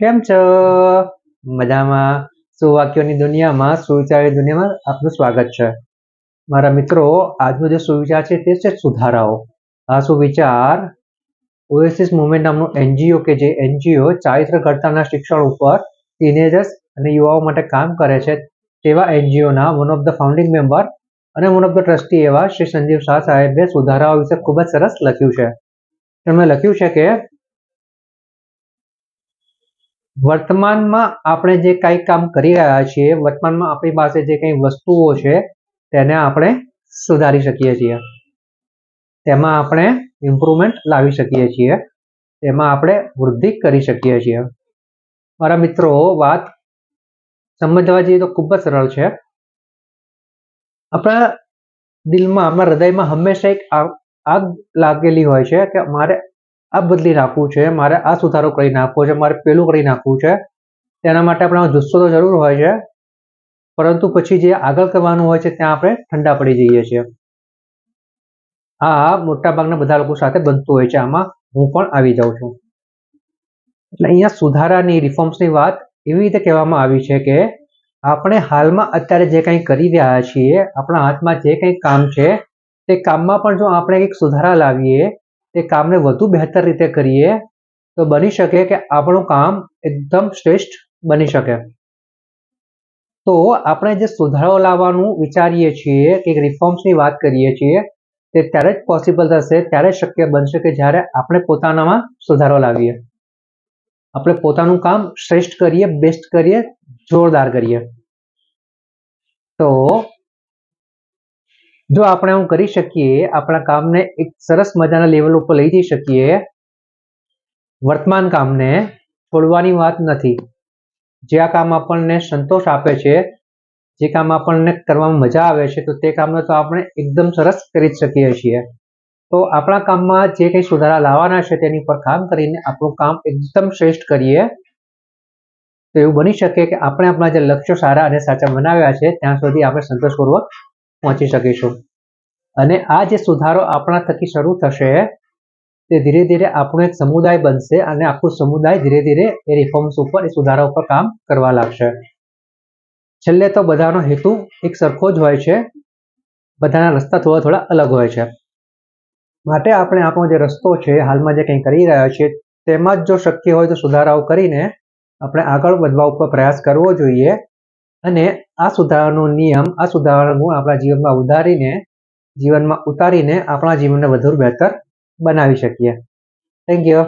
કેમ છો? મજામાં. સુવાક્યોની દુનિયામાં સુવિચારની દુનિયામાં આપનું સ્વાગત છે. મારા મિત્રો, આજનો જે સુવિચાર છે તે છે સુધારાઓ. આ સુવિચાર ઓએસિસ મુવમેન્ટ નામનું એનજીઓ કે જે એનજીઓ ચારિત્ર ઘડતાના શિક્ષણ ઉપર ટીનેજર્સ અને યુવાઓ માટે કામ કરે છે તેવા એનજીઓના one of the founding member અને વન ઓફ ધ ટ્રસ્ટી એવા શ્રી સંજીવ શાહ સાહેબે સુધારાઓ વિશે ખૂબ જ સરસ લખ્યું છે. તેમણે લખ્યું છે કે વર્તમાનમાં આપણે જે કાંઈ કામ કરી રહ્યા છીએ, વર્તમાનમાં આપણી પાસે જે કંઈ વસ્તુઓ છે, તેને આપણે સુધારી શકીએ છીએ. તેમાં આપણે ઇમ્પ્રુવમેન્ટ લાવી શકીએ છીએ. તેમાં આપણે વૃદ્ધિ કરી શકીએ છીએ. મારા મિત્રો, વાત સમજવા જઈએ તો ખૂબ જ સરળ છે. આપણા દિલમાં, આપણા હૃદયમાં હંમેશા એક આગ લાગેલી હોય છે કે મારે આ બદલી નાખવું છે, મારે આ સુધારો કરી નાખવો છે, મારે પેલું કરી નાખવું છે. તેના માટે આપણે જુસ્સો તો જરૂર હોય છે, પરંતુ પછી જે આગળ કરવાનું હોય છે, ત્યાં આપણે ઠંડા પડી જઈએ છીએ. આ મોટાભાગના બધા લોકો સાથે બનતું હોય છે, આમાં હું પણ આવી જાઉં છું. એટલે અહીંયા સુધારાની રિફોર્મ્સની વાત એવી રીતે કહેવામાં આવી છે કે, આપણે હાલમાં અત્યારે જે કંઈ કરી રહ્યા છીએ, આપણા હાથમાં જે કંઈ કામ છે, તે કામમાં પણ જો આપણે એક સુધારા લાવીએ તે કામને વધુ બહેતર રીતે કરીએ, તો બની શકે કે આપણું કામ એકદમ શ્રેષ્ઠ બની શકે. તો આપણે જે સુધારો લાવવાનું વિચારીએ છીએ, કે રિફોર્મ્સની વાત કરીએ છીએ, તે ત્યારે જ પોસિબલ થશે, ત્યારે શક્ય બનશે કે જ્યારે આપણે પોતાનામાં સુધારો લાવીએ. આપણે પોતાનું કામ શ્રેષ્ઠ કરીએ બેસ્ટ કરીએ, જોરદાર કરીએ. તો જો આપણે એવું કરી શકીએ, આપણા કામને એક સરસ મજાના લેવલ ઉપર લઈ જઈ શકીએ, વર્તમાન કામને છોડવાની વાત નથી. જે આ કામ આપણને સંતોષ આપે છે, જે કામ આપણને કરવામાં મજા આવે છે, તો તે કામને તો આપણે એકદમ સરસ કરી જ શકીએ છીએ. તો આપણા કામમાં જે કંઈ સુધારા લાવવાના છે, તેની પર કામ કરીને આપણું કામ એકદમ શ્રેષ્ઠ કરીએ, તો એવું બની શકે કે આપણે આપણા જે લક્ષ્યો સારા અને સાચા બનાવ્યા છે, ત્યાં સુધી આપણે સંતોષપૂર્વક પહોંચી શકીશું અને આ જે સુધારો આપણા થકી શરૂ થશે, તે ધીરે ધીરે આપણો એક સમુદાય બનશે અને આખું સમુદાય ધીરે ધીરે એ રિફોર્મ્સ ઉપર, એ સુધારા ઉપર કામ કરવા લાગશે. છેલ્લે તો બધાનો હેતુ એક સરખો જ હોય છે. બધાના રસ્તા થોડા થોડા અલગ હોય છે. માટે આપણે આપણો જે રસ્તો છે, હાલમાં જે કંઈ કરી રહ્યા છીએ, તેમાં જ જો શક્ય હોય તો સુધારાઓ કરીને આપણે આગળ વધવા ઉપર પ્રયાસ કરવો જોઈએ. અને આ સુધારાનો નિયમ, આ સુધારાનો ગુણ આપણા જીવનમાં ઉધારીને જીવનમાં ઉતારીને આપણા જીવનને વધુ બહેતર બનાવી શકીએ. Thank you